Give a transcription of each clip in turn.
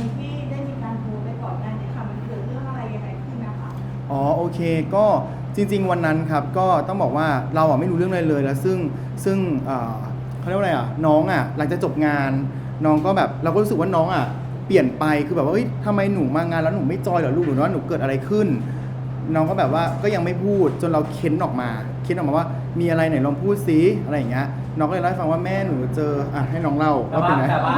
ณีที่ได้มีการโพสต์ไปก่อนหน้านี้ค่ะมันเกิดเรื่องอะไรยังไงขึ้นนะคะ อ๋อโอเคก็จริง ๆ วันนั้นครับก็ต้องบอกว่าเราอะไม่รู้เรื่องอะไรเลยแล้วซึ่งซึ่งเอ่อเขาเรียกว่าอะไรอะน้องอะหลังจากจบงาน น้องก็แบบเราก็รู้สึกว่าน้องอะเปลี่ยนไปคือแบบว่าเฮ้ยทำไมหนูมางานแล้วหนูไม่จอยเหรอลูกหนูว่าหนูเกิดอะไรขึ้น น้องก็แบบว่าก็ยังไม่พูดจนเราเค้นออกมาเค้นออกมาว่ามีอะไรไหนลองพูดซิอะไรอย่างเงี้ยน้องก็เลยเล่าให้ฟังว่าแม่หนูเจออะให้น้องเล่าแต่ว่าว่าเป็นไง แต่ว่า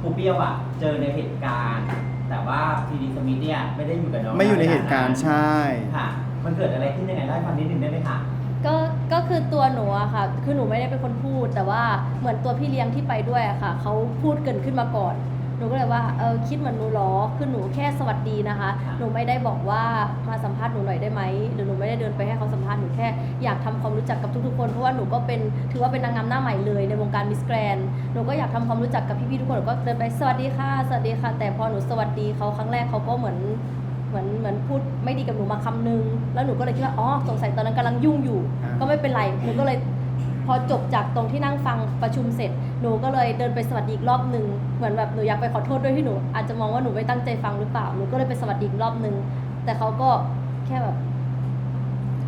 ครูเปรี้ยวอะ เจอในเหตุการณ์ แต่ว่าพีดีสมิธเนี่ยไม่ได้อยู่กับน้องไม่อยู่ในเหตุการณ์ใช่ ค่ะ มันเกิดอะไรขึ้นยังไงเล่าให้ฟังนิดนึงได้ไหมคะ ก็ก็คือตัวหนูอะค่ะ คือหนูไม่ได้เป็นคนพูด แต่ว่าเหมือนตัวพี่เลี้ยงที่ไปด้วยอะค่ะเขาพูดเกินขึ้นมาก่อน หนูก็เลยว่าเออคิดเหมือนหนูเหรอคือหนูแค่สวัสดีนะคะ หนูไม่ได้บอกว่ามาสัมภาษณ์หนูหน่อยได้ไหมหรือหนูไม่ได้เดินไปให้เขาสัมภาษณ์หนูแค่อยากทำความรู้จักกับทุกๆคนเพราะว่าหนูก็เป็นถือว่าเป็นนางงามหน้าใหม่เลยในวงการมิสแกรนหนูก็อยากทำความรู้จักกับพี่ๆทุกคนหนูก็เดินไปสวัสดีค่ะสวัสดีค่ะ แต่พอหนูสวัสดีเขาครั้งแรกเขาก็เหมือนเหมือนเหมือนพูดไม่ดีกับหนูมาคำนึง แล้วหนูก็เลยคิดว่าอ๋อสงสัยตอนนั้นกำลังยุ่งอยู่อ่าก็ไม่เป็นไรหนูก็เลยพอจบจากตรงที่นั่งฟังประชุมเสร็จ หนูก็เลยเดินไปสวัสดีอีกรอบหนึ่ง เหมือนแบบหนูอยากไปขอโทษด้วยที่หนู อาจจะมองว่าหนูไม่ตั้งใจฟังหรือเปล่าหนูก็เลยไปสวัสดีอีกรอบนึง แต่เขาก็แค่แบบ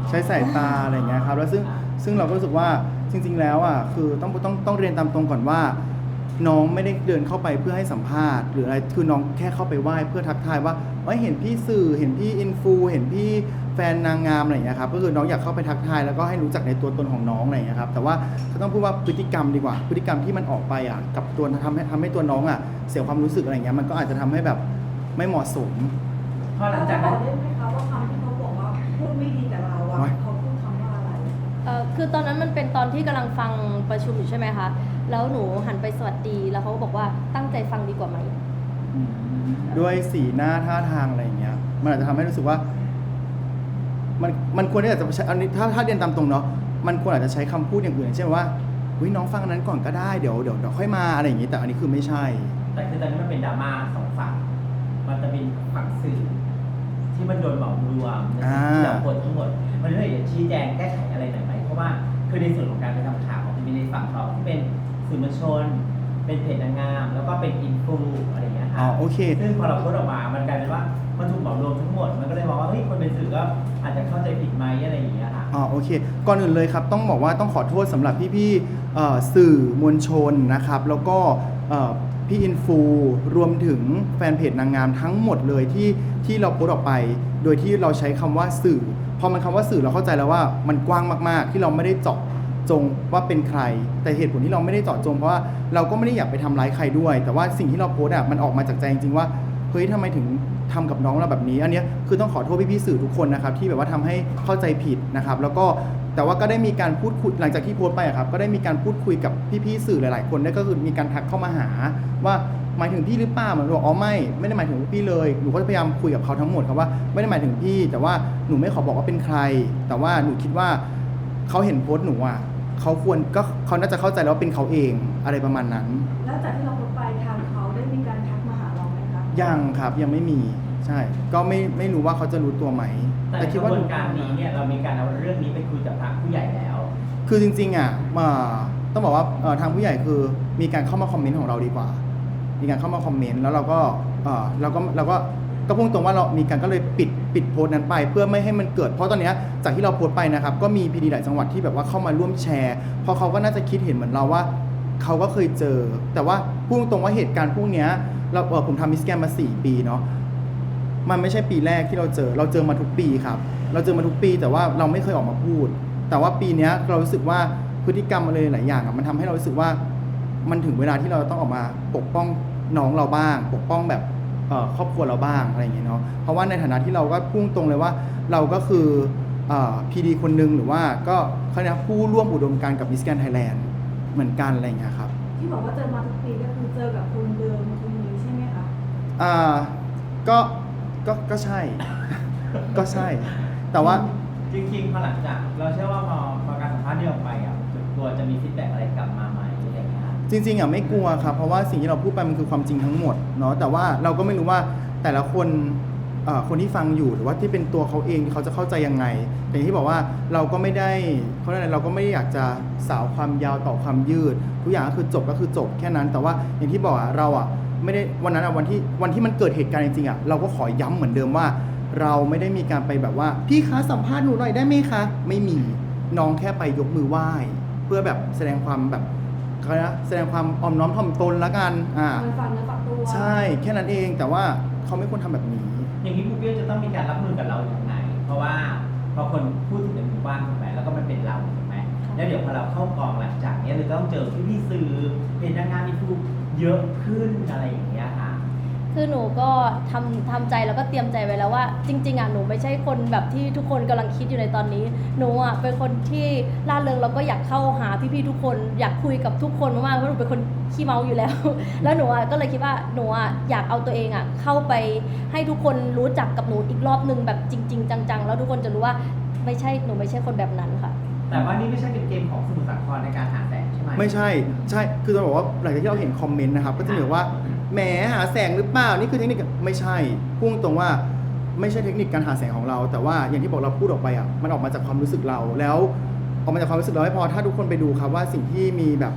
ใช้สายตาอะไรอย่างเงี้ยครับแล้วซึ่งซึ่งเราก็รู้สึกว่าจริง ๆ แล้วอะคือต้องต้องต้องเรียนตามตรงก่อนว่า น้องไม่ได้เดินเข้าไปเพื่อให้สัมภาษณ์ หรืออะไรคือน้องแค่เข้าไปไหว้เพื่อทักทายว่าเอ้ยเห็นพี่สื่อเห็นพี่อินฟูเห็นพี่แฟนนางงามอะไรอย่างเงี้ยครับก็คือน้องอยากเข้าไปทักทายแล้วก็ให้รู้จักในตัวตนของน้องอะไรอย่างเงี้ยครับแต่ว่าก็ต้องพูดว่าพฤติกรรมดีกว่า พฤติกรรมที่มันออกไปอะกับตัวทำให้ทำให้ตัวน้องอะเสียความรู้สึกอะไรอย่างเงี้ยมันก็อาจจะทำให้แบบไม่เหมาะสมพอหลังจากบนั้อนกได้ไหมคะว่าคำที่เขาบอกว่าพูดไม่ดีกับเราอะโอ๊ยเขา เอ่อคือตอนนั้นมันเป็นตอนที่กำลังฟังประชุมอยู่ใช่ไหมคะ แล้วหนูหันไปสวัสดี แล้วเขาก็บอกว่าตั้งใจฟังดีกว่าไหม ด้วยสีหน้าท่าทางอะไรอย่างเงี้ย มันอาจจะทำให้รู้สึกว่า มันมันควรที่จะใช้อันนี้ถ้าถ้าเรียนตามตรงเนาะมันควรอาจจะใช้คำพูดอย่างอื่นอย่างเช่นว่าอุ้ยน้องฟังอันนั้นก่อนก็ได้เดี๋ยวเดี๋ยวเดี๋ยวค่อยมาอะไรอย่างงี้แต่อันนี้คือไม่ใช่ แต่คือตอนนี้มันเป็นดราม่าสองฝั่ง มันจะเป็นฝั่งสื่อ ที่มันโดนเหมารวมในอ่าที่เราคนทั้งหมด มันเลยอยากชี้แจงแก้ไขอะไรหน่อยไหมเพ ราะว่าคือในส่วนของการไปทำข่าวมันจะมีในฝั่งเราที่เป็นสื่อมวลชน เป็นเพจนางงาม แล้วก็เป็นอินฟูอะไรอย่างเงี้ยอ๋ค่ะอโอเค ซึ่งพอเราโพสต์ออกมา มันกลายเป็นว่ามันถูกเหมารวมทั้งหมด มันก็เลยมองว่าเฮ้ยคนเป็นสื่อก็อาจจะเข้าใจผิดไหมอะไรอย่างเงี้ยค่ะ อ๋อโอเค ก่อนอื่นเลยครับ ต้องบอกว่าต้องขอโทษสำหรับพี่ๆเอ่อสื่อมวลชนนะครับ แล้วก็เอ่อพี่อินฟูรวมถึงแฟนเพจนางงามทั้งหมดเลยที่ที่เราโพสต์ออกไป โดยที่เราใช้คำว่าสื่อ พอมันคำว่าสื่อเราเข้าใจแล้วว่ามันกว้างมากๆ ที่เราไม่ได้เจาะจงว่าเป็นใคร แต่เหตุผลที่เราไม่ได้เจาะจงเพราะว่าเราก็ไม่ได้อยากไปทำร้ายใครด้วย แต่ว่าสิ่งที่เราโพสต์อะมันออกมาจากใจจริงๆว่าเฮ้ยทำไมถึงทำกับน้องเราแบบนี้ อันเนี้ยคือต้องขอโทษพี่ๆสื่อทุกคนนะครับที่แบบว่าทำให้เข้าใจผิดนะครับ แล้วก็แต่ว่าก็ได้มีการพูดคุยหลังจากที่โพสต์ไปครับก็ได้มีการพูดคุยกับพี่ๆสื่อหลาย ๆ คนได้ก็คือมีการทักเข้ามาหาว่า หมายถึงพี่หรือเปล่าเหมือนบอกอ๋อไม่ไม่ได้หมายถึงพี่เลยหนูก็พยายามคุยกับเขาทั้งหมดครับว่าไม่ได้หมายถึงพี่ แต่ว่าหนูไม่ขอบอกว่าเป็นใคร แต่ว่าหนูคิดว่าเขาเห็นโพสต์หนูอะเขาควรก็เขาน่าจะเข้าใจแล้วว่าเป็นเขาเองอะไรประมาณนั้น แล้วจากที่เราโพสต์ไปทางเขาได้มีการทักมาหาเราไหมคะยังครับยังไม่มีใช่ ก็ไม่ไม่รู้ว่าเขาจะรู้ตัวไหมแต่ในคิกดระว่าบวนการนี้เนี่ยเรามีการเอาเรื่องนี้ไปคุยกับทางผู้ใหญ่แล้ว คือจริงๆอะมาต้องบอกว่าเอ่อทางผู้ใหญ่คือมีการเข้ามาคอมเมนต์ของเราดีกว่า มีการเข้ามาคอมเมนต์แล้วเราก็เออเราก็เราก็ก็พูดตรงว่าเรามีการก็เลยปิดปิดโพสต์นั้นไป เพื่อไม่ให้มันเกิดเพราะตอนเนี้ยจากที่เราโพสต์ไปนะครับก็มีพีดีหลายจังหวัดที่แบบว่าเข้ามาร่วมแชร์เพราะเขาก็น่าจะคิดเห็นเหมือนเราว่าเขาก็เคยเจอ แต่ว่าพูดตรงว่าเหตุการณ์พวกเนี้ยเราเออผมทำมิสแกนมา 4 ปีเนาะมันไม่ใช่ปีแรกที่เราเจอ เราเจอมาทุกปีครับ เราเจอมาทุกปี แต่ว่าเราไม่เคยออกมาพูด แต่ว่าปีนี้เรารู้สึกว่าพฤติกรรมอะไรหลายอย่างอะมันทำให้เรารู้สึกว่ามันถึงเวลาที่เราต้องออกมาปกป้อง น้องเราบ้าง ปกป้องแบบเอ่อครอบครัวเราบ้างอะไรอย่างเงี้ยเนาะเพราะว่าในฐานะที่เราก็พุ่งตรงเลยว่าเราก็คือพีดีคนหนึงหรือว่าก็เขาเรียกผู้ร่วมอุดมการณ์กับมิสแกนไทยแลนด์เหมือนกันอะไรอย่างเงี้ยครับที่บอกว่าเจอมาทุกปีก็คือเจอกับคนเดิมคนนี้ใช่ไหมคะอ่าก็ก็ก็ใช่ ก็ใช่ แต่ว่าจริงๆพอหลังจากเราเชื่อว่าพอพอการสัมภาษณ์นี้ออกไปอะตัวจะมีฟีดแบ็กอะไรกลับมา จริงๆอะไม่กลัวครับเพราะว่าสิ่งที่เราพูดไปมันคือความจริงทั้งหมดเนาะแต่ว่าเราก็ไม่รู้ว่าแต่ละคนคนที่ฟังอยู่หรือว่าที่เป็นตัวเขาเองเขาจะเข้าใจยังไงแต่อย่างที่บอกว่าเราก็ไม่ได้เขาเรียกอะไรเราก็ไม่ได้อยากจะสาวความยาวต่อความยืด ทุกอย่างก็คือจบก็คือจบแค่นั้น แต่ว่าอย่างที่บอกอะเราอะไม่ได้วันนั้นอะวันที่วันที่มันเกิดเหตุการณ์จริงๆอะเราก็ขอย้ำเหมือนเดิมว่า เราไม่ได้มีการไปแบบว่า พี่คะสัมภาษณ์หนูหน่อยได้ไหมคะ ไม่มีน้องแค่ไปยกมือไหว้ เพื่อแบบแสดงความแบบ เขาเรียกนะแสดงความอ่อมน้อมถ่อมตนละกันอ่าเหมือนฝังเนื้อฝักตัวใช่แค่นั้นเองแต่ว่าเขาไม่ควรทำแบบนี้ อย่างนี้ปุ๊บเปี้ยวจะต้องมีการรับมือกับเราอย่างไรเพราะว่าพอคนพูดถึงในหมู่บ้านถูกไหมแล้วก็มันเป็นเราถูกไหมแล้วเดี๋ยวพอเราเข้ากองหลังจากเนี้ยเราจะต้องเจอพี่พี่ๆสื่อเป็นนักงานมีฟูเยอะขึ้นอะไรอย่างเงี้ย ค่ะคือหนูก็ทำทำใจแล้วก็เตรียมใจไว้แล้วว่า จริง ๆอะหนูไม่ใช่คนแบบที่ทุกคนกำลังคิดอยู่ในตอนนี้ หนูอะเป็นคนที่ร่าเริงแล้วก็อยากเข้าหาพี่ๆทุกคนอยากคุยกับทุกคนมากๆเพราะหนูเป็นคนขี้เมาอยู่แล้ว แล้วหนูอะก็เลยคิดว่าหนูอะอยากเอาตัวเองอะเข้าไปให้ทุกคนรู้จักกับหนูอีกรอบนึงแบบจริง ๆ จังๆ แล้วทุกคนจะรู้ว่าไม่ใช่หนูไม่ใช่คนแบบนั้นค่ะ แต่ว่านี่ไม่ใช่เป็นเกมของสมุทรสาครในการหาแสงใช่ไหม ไม่ใช่ ใช่ คือจะบอกว่าหลังจากที่เราเห็นคอมเมนต์นะครับ ก็จะมีแบบว่า แหมหาแสงหรือเปล่า นี่คือเทคนิคไม่ใช่พุ่งตรงว่าไม่ใช่เทคนิคการหาแสงของเรา แต่ว่าอย่างที่บอกเราพูดออกไปอะมันออกมาจากความรู้สึกเราแล้วออกมาจากความรู้สึกเราไม่พอถ้าทุกคนไปดูครับว่าสิ่งที่มีแบบ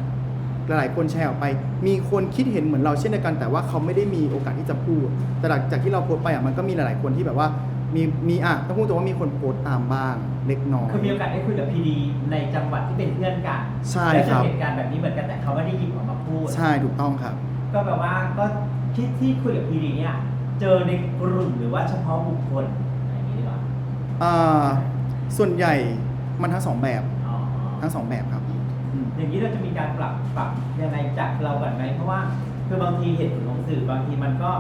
หลายๆคนแชร์ออกไป มีคนคิดเห็นเหมือนเราเช่นเดียวกัน แต่ว่าเขาไม่ได้มีโอกาสที่จะพูด แต่หลังจากที่เราโพสต์ไปอะมันก็มีหลายๆคนที่แบบว่ามีมีอะต้องพูดตรงว่ามีคนโพสต์ตามบ้างเล็กน้อย คือมีโอกาสได้คุยกับพีดีในจังหวัดที่เป็นเพื่อนกันใช่และเจครัอบเหตุการณ์แบบนี้เหมือนกันแต่เขาไม่ได้หยิบออกมาพูด ใช่ถูกต้องครับ ก็แปลว่าก็ที่ที่คุยกับพีดีเนี่ยเจอในกลุ่มหรือว่าเฉพาะบุคคลอะไรอย่างนี้ดีกว่าอ่าส่วนใหญ่มันทั้งสองแบบอ๋อทั้งสองแบบครับอืมอย่างนี้เราจะมีการปรับปรับยังไงจากเราก่อนไหมเพราะว่าคือบางทีเหตุผลของสื่อบางทีมันก็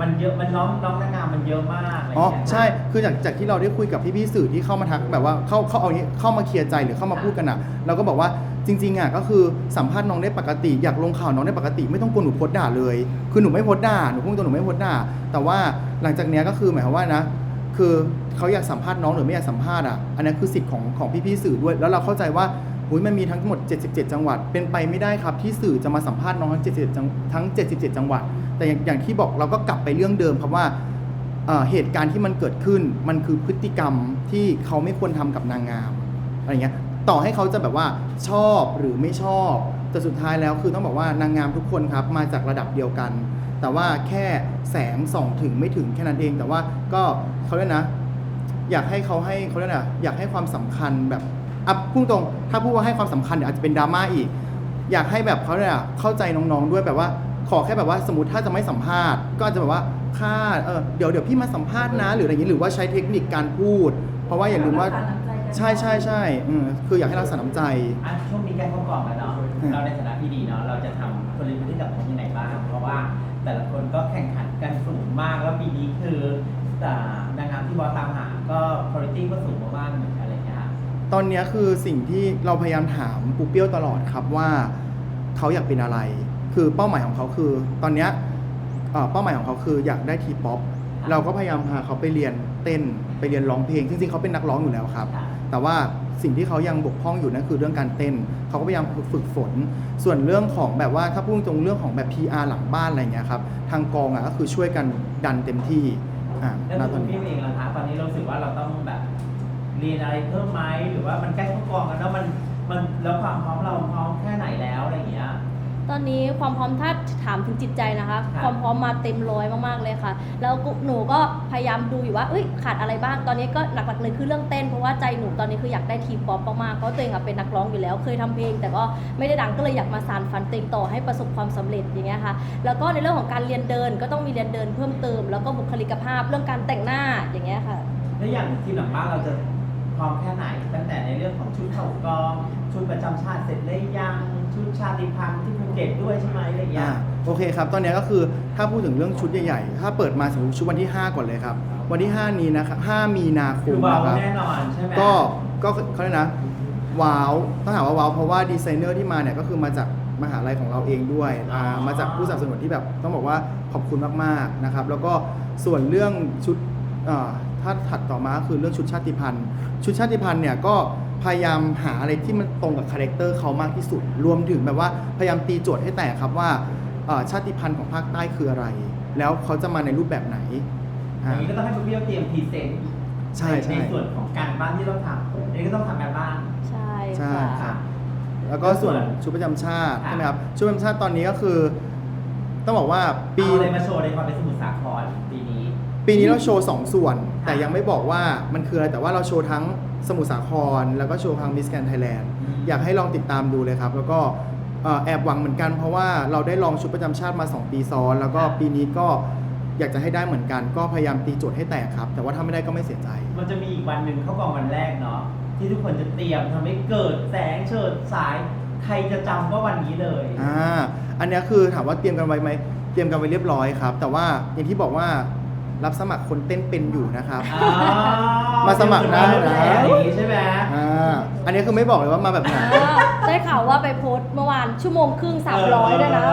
มันเยอะมันน้องน้องนางงามมันเยอะมากอะไรออ๋อย่างเงี้ย ใช่คือจากจากที่เราได้คุยกับพี่ๆสื่อที่เข้ามาทักแบบว่าเข้าเข้าเอานี้เข้ามาเคลียร์ใจหรือเข้ามาพูดกันอะ เราก็บอกว่า จริงๆอะก็คือสัมภาษณ์น้องได้ปกติ อยากลงข่าวน้องได้ปกติ ไม่ต้องกลัวหนูโพสต์ด่าเลย คือหนูไม่โพสต์ด่าหนูพูดตรงหนูไม่โพสต์ด่า แต่ว่าหลังจากเนี้ยก็คือหมายความว่านะ คือเขาอยากสัมภาษณ์น้องหรือไม่อยากสัมภาษณ์อะอันนั้คือสิทธิ์ของของพี่ๆสื่อด้วย แล้วเราเข้าใจว่าหุยมันมีทั้งหมด 77 จังหวัด เป็นไปไม่ได้ครับที่สื่อจะมาสัมภาษณ์น้องทั้ง 77 จังทั้ง 77 จังหวัด แต่อย่างที่บอกเราก็กลับไปเรื่องเดิมครับว่าเหตุการณ์ที่มันเกิดขึ้นมันคือพฤติกรรมที่เขาไม่ควรทำกับนางงามอะไรเงี้ย ต่อให้เขาจะแบบว่าชอบหรือไม่ชอบ แต่สุดท้ายแล้วคือต้องบอกว่านางงามทุกคนครับมาจากระดับเดียวกัน แต่ว่าแค่แสงส่องถึงไม่ถึงแค่นั้นเอง แต่ว่าก็เขาเรียกนะ อยากให้เขาให้เขาเรียกนะอยากให้ความสำคัญแบบอะพูดตรง ถ้าพูดว่าให้ความสำคัญเดี๋ยวอาจจะเป็นดราม่าอีก อยากให้แบบเขาเนี่ยเข้าใจน้องๆด้วยแบบว่า ขอแค่แบบว่าสมมติถ้าจะไม่สัมภาษณ์ ก็อาจจะแบบว่าค่าเออเดี๋ยวเดี๋ยวพี่มาสัมภาษณ์นะ หรืออะไรอย่างนี้หรือว่าใช้เทคนิคการพูด เพราะว่าอย่าลืมว่า ใจกันใช่ใช่ใช่อืมคืออยากให้รักษาน้ำใจ อะช่วงนี้ใกล้เข้ากล่องแล้วเนาะ อืม เราในฐานะพี่ดีเนาะ เราจะทำกลยุทธ์ที่กับผมยังไงบ้าง เพราะว่าแต่ละคนก็แข่งขันกันสูงมาก แล้วปีนี้คืออ่านางงามที่บอสตามหา ก็คุณภาพก็สูงมากๆเหมือนกันอะไรอย่างเงี้ยค่ะตอนเนี้ยคือสิ่งที่เราพยายามถามปูเปี้ยวตลอดครับว่าเขาอยากเป็นอะไร คือเป้าหมายของเขาคือ ตอนเนี้ยเอ่อเป้าหมายของเขาคืออยากได้ทีป๊อปครับเราก็พยายามพาเขาไปเรียนเต้นไปเรียนร้องเพลงจริงๆเขาเป็นนักร้องอยู่แล้วครับ ค่ะ แต่ว่าสิ่งที่เขายังบกพร่องอยู่นั่นคือเรื่องการเต้น เขาก็พยายามฝึกฝน ส่วนเรื่องของแบบว่าถ้าพูดตรงเรื่องของแบบ PR หลังบ้านอะไรเงี้ยครับ ทางกองอะก็คือช่วยกันดันเต็มที่อ่าแล้วตคุอนณนี้ พี่เองล่ะคะตอนนี้เรารู้สึกว่าเราต้องแบบเรียนอะไรเพิ่มไหมหรือว่ามันใกล้เข้ากองกันแล้วมันมันแล้วความพร้อมเราพร้อมแค่ไหนแล้วอะไรอย่างเงี้ย ตอนนี้ความพร้อมถ้าถามถึงจิตใจนะคะ ครับ ความพร้อมมาเต็มร้อยมากๆเลยค่ะ แล้วก็หนูก็พยายามดูอยู่ว่าเอ้ยขาดอะไรบ้างตอนนี้ก็หลักๆเลยคือเรื่องเต้นเพราะว่าใจหนูตอนนี้คืออยากได้ทีป๊อปมากๆเพราะตัวเองอะเป็นนักร้องอยู่แล้ว เคยทำเพลง แต่ก็ไม่ได้ดังก็เลยอยากมาสานฝันตัวเองต่อให้ประสบความสำเร็จอย่างเงี้ยค่ะ แล้วก็ในเรื่องของการเรียนเดินก็ต้องมีเรียนเดินเพิ่มเติม แล้วก็บุคลิกภาพเรื่องการแต่งหน้าอย่างเงี้ยค่ะ แล้วอย่างทีมหลังบ้านเราจะ พร้อมแค่ไหน ตั้งแต่ในเรื่องของชุดเข่ากอง ชุดประจำชาติเสร็จได้ยัง ชุดชาติพันธุ์ที่ภูเก็ตด้วยใช่ไหมอะไรอย่างเงี้อ่าย โอเคครับ ตอนเนี้ยก็คือถ้าพูดถึงเรื่องชุดใหญ่ๆ ถ้าเปิดมาสมมติชุดวันที่ 5 ก่อนเลยครับ วันที่ 5 นี้นะครับ 5 มีนาคคือมเบานะครับ แน่นอนใช่ไหม ก็ก็เขาเรียกนะว้าวต้องถามว่าว้าวเพราะว่าดีไซเนอร์ที่มาเนี่ยก็คือมาจากมหาลัยของเราเองด้วยอ่ามาจากผู้สนับสนุนที่แบบต้องบอกว่าขอบคุณมากๆนะครับ แล้วก็ส่วนเรื่องชุดเอ่อ ถ้าถัดต่อมาก็คือเรื่องชุดชาติพันธุ์ ชุดชาติพันธุ์เนี่ยก็พยายามหาอะไรที่มันตรงกับคาแรคเตอร์เขามากที่สุด รวมถึงแบบว่าพยายามตีโจทย์ให้แตกครับว่าเอ่อชาติพันธุ์ของภาคใต้คืออะไร แล้วเขาจะมาในรูปแบบไหนออ่าย่างนี้ก็ต้องให้คุณพี่เตรียมพรีเซนต์ใช่ใช่ในส่วนของการบ้านที่ต้องทำอันนี้ก็ต้องทำการบ้าน ใช่ใช่ค่ะครับแล้วก็ส่วนชุดประจำชาติค่ะใช่ไหมครับชุดประจำชาติตอนนี้ก็คือ ต้องบอกว่าปีเอาอะไรมาโชว์ในความเป็นสมุทรสาครปีนี้ ปีนี้เราโชว์ 2 ส่วน แต่ยังไม่บอกว่ามันคืออะไรแต่ว่าเราโชว์ทั้งสมุทรสาคร แล้วก็โชว์ทั้งมิสแกนไทยแลนด์อืมอยากให้ลองติดตามดูเลยครับ แล้วก็เอ่อแอบหวังเหมือนกัน เพราะว่าเราได้ลองชุดประจำชาติมา 2 ปีซ้อน แล้วก็ปีนี้ก็อยากจะให้ได้เหมือนกัน ก็พยายามตีโจทย์ให้แตกครับ แต่ว่าถ้าไม่ได้ก็ไม่เสียใจ มันจะมีอีกวันหนึ่งเข้ากองวันแรกเนาะที่ทุกคนจะเตรียมทำให้เกิดแสงเฉิดสาย ใครจะจำว่าวันนี้เลย อ่า อันเนี้ยคือถามว่าเตรียมกันไว้ไหม เตรียมกันไว้เรียบร้อยครับ แต่ว่าอย่างที่บอกว่า รับสมัครคนเต้นเป็นอยู่นะครับอ่มาสมัครได้นะ อย่างนี้ใช่ไหมอ่าอันนี้คือไม่บอกเลยว่ามาแบบไหนอ่าได้ข่าวว่าไปโพสต์เมื่อวานชั่วโมงครึ่ง300ด้วยนะ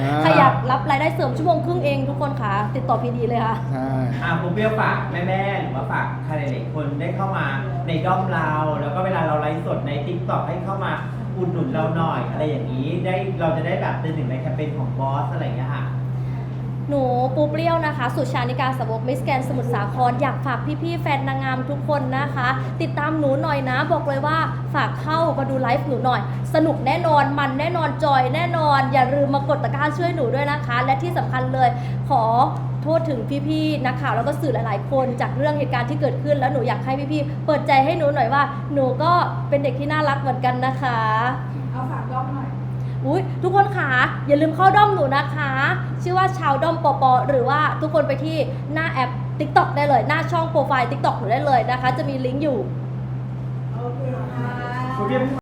อ่าใครอยากรับรายได้เสริมชั่วโมงครึ่งเองทุกคนค่ะ ติดต่อพีดีเลยค่ะ ใช่ อ่าผมเปรี้ยวฝากแม่ๆหรือว่าฝากใครหลายๆคนได้เข้ามาในด้อมเรา แล้วก็เวลาเราไลฟ์สดในทิกตอกให้เข้ามาอุดหนุนเราหน่อย อะไรอย่างนี้ได้เราจะได้แบบเป็นหนึ่งในแคมเปญของบอสอะไรอย่างเงี้ยค่ะ หนูปูเปรี้ยวนะคะ สุชานิกาสาวกมิสแกนสมุทรสาครอยากฝากพี่ๆแฟนนางงามทุกคนนะคะ ติดตามหนูหน่อยนะ บอกเลยว่าฝากเข้ามาดูไลฟ์หนูหน่อย สนุกแน่นอนมันแน่นอนจอยแน่นอน อย่าลืมมากดตะกร้าช่วยหนูด้วยนะคะ และที่สำคัญเลยขอโทษถึงพี่ๆนักข่าวแล้วก็สื่อหลาย ๆ คนจากเรื่องเหตุการณ์ที่เกิดขึ้น แล้วหนูอยากให้พี่ๆเปิดใจให้หนูหน่อยว่า หนูก็เป็นเด็กที่น่ารักเหมือนกันนะคะเอาฝาก อุ้ยทุกคนคะอย่าลืมเข้าด้อมหนูนะคะ ชื่อว่าชาวด้อมปอปอหรือว่าทุกคนไปที่หน้าแอป TikTok ได้เลย หน้าช่องโปรไฟล์ t ิ k t o k หนูได้เลยนะคะ จะมีลิงก์อยู่ โอเคค่ะ